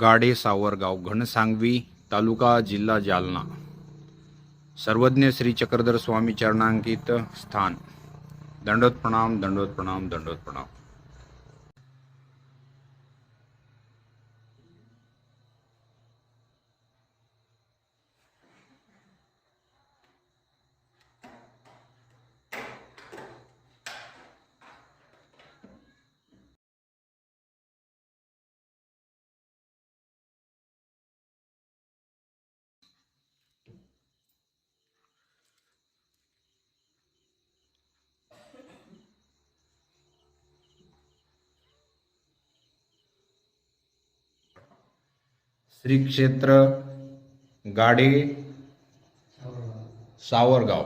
गाडे सावरगाव घनसांगवी तालुका जिल्हा जालना. सर्वज्ञ श्री चक्रधर स्वामी चरणांकित स्थान. दंडोत प्रणाम दंडोत प्रणाम दंडोत प्रणाम श्री क्षेत्र गाडे सावरगाव.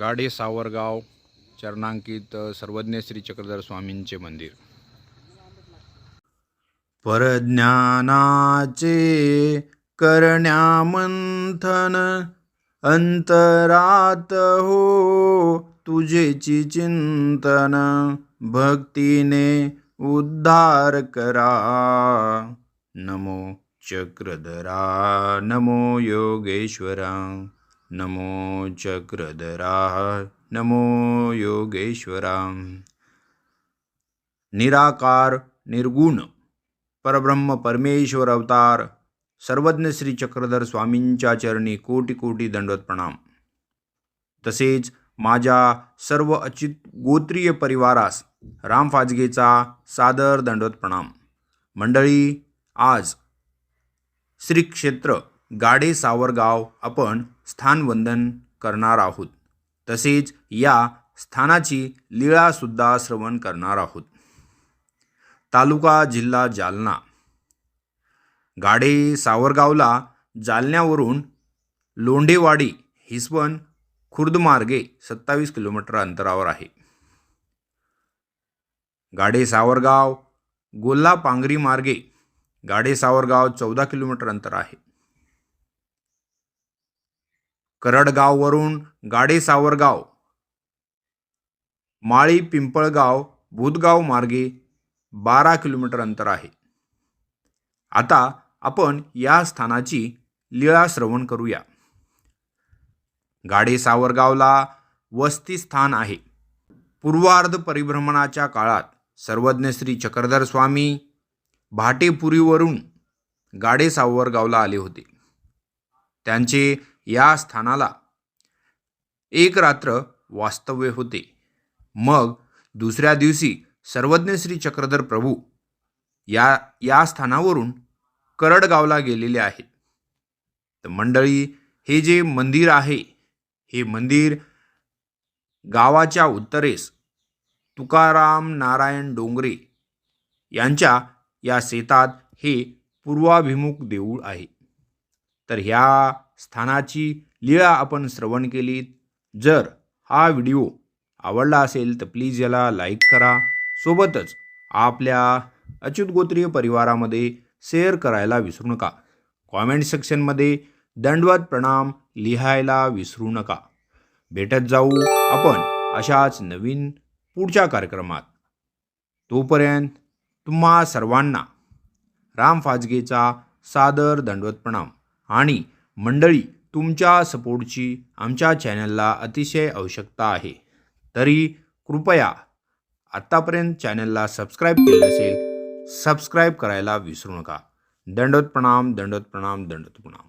गाडे सावरगाव चरणांकित सर्वज्ञ श्री चक्रधर स्वामींचे मंदिर. परज्ञानाचे करण्यामंथन अंतरात हो तुझेची चिंतन भक्तीने उद्धार करा. नमो चक्रधरा नमो योगेश्वरा नमो चक्रधरा नमो योगेश्वरा. निराकार निर्गुण परब्रह्म परमेश्वर अवतार सर्वज्ञ श्री चक्रधर स्वामींच्या चरणी कोटी कोटी दंडवत प्रणाम. तसेच माझ्या सर्व अचित गोत्रीय परिवारास राम फाजगेचा सादर दंडवत प्रणाम. मंडळी आज श्री क्षेत्र गाडे सावरगाव आपण स्थानवंदन करणार आहोत. तसेच या स्थानाची लीळासुद्धा श्रवण करणार आहोत. तालुका जिल्हा जालना. गाडे सावरगावला जालन्यावरून लोंढेवाडी हिसवण खुर्दमार्गे सत्तावीस किलोमीटर अंतरावर आहे. गाडे सावरगाव गोल्ला पांगरी मार्गे गाडे सावरगाव चौदा किलोमीटर अंतर आहे. करडगाववरून गाडे सावरगाव माळी पिंपळगाव भूतगाव मार्गे बारा किलोमीटर अंतर आहे. आता आपण या स्थानाची लीळा श्रवण करूया. गाडे सावरगावला वस्ती स्थान आहे. पूर्वार्ध परिभ्रमणाच्या काळात सर्वज्ञ श्री चक्रधर स्वामी भाटेपुरीवरून गाडे सावरगावला आले होते. त्यांचे या स्थानाला एक रात्र वास्तव्य होते. मग दुसऱ्या दिवशी सर्वज्ञ श्री चक्रधर प्रभू या या स्थानावरून करडगावला गेलेले आहेत. तर मंडळी हे जे मंदिर आहे हे मंदिर गावाच्या उत्तरेस तुकाराम नारायण डोंगरे यांच्या या शेतात हे पूर्वाभिमुख देऊळ आहे. तर ह्या स्थानाची लीळा आपण श्रवण केली जर हा व्हिडिओ आवडला असेल तर प्लीज याला लाईक करा. सोबतच आपल्या अच्युत गोत्रीय परिवारामध्ये शेअर करायला विसरू नका. कॉमेंट सेक्शनमध्ये दंडवत प्रणाम लिहायला विसरू नका. भेटत जाऊ आपण अशाच नवीन पुढच्या कार्यक्रमात. तोपर्यंत तुम्हा सर्वांना राम फाजगेचा सादर दंडवत प्रणाम आणि मंडळी तुमच्या सपोर्टची आमच्या चॅनलला अतिशय आवश्यकता आहे. तरी कृपया आत्तापर्यंत चॅनलला सबस्क्राईब केलं असेल सबस्क्राईब करायला विसरू नका. दंडोत प्रणाम दंडोत प्रणाम दंडोत प्रणाम.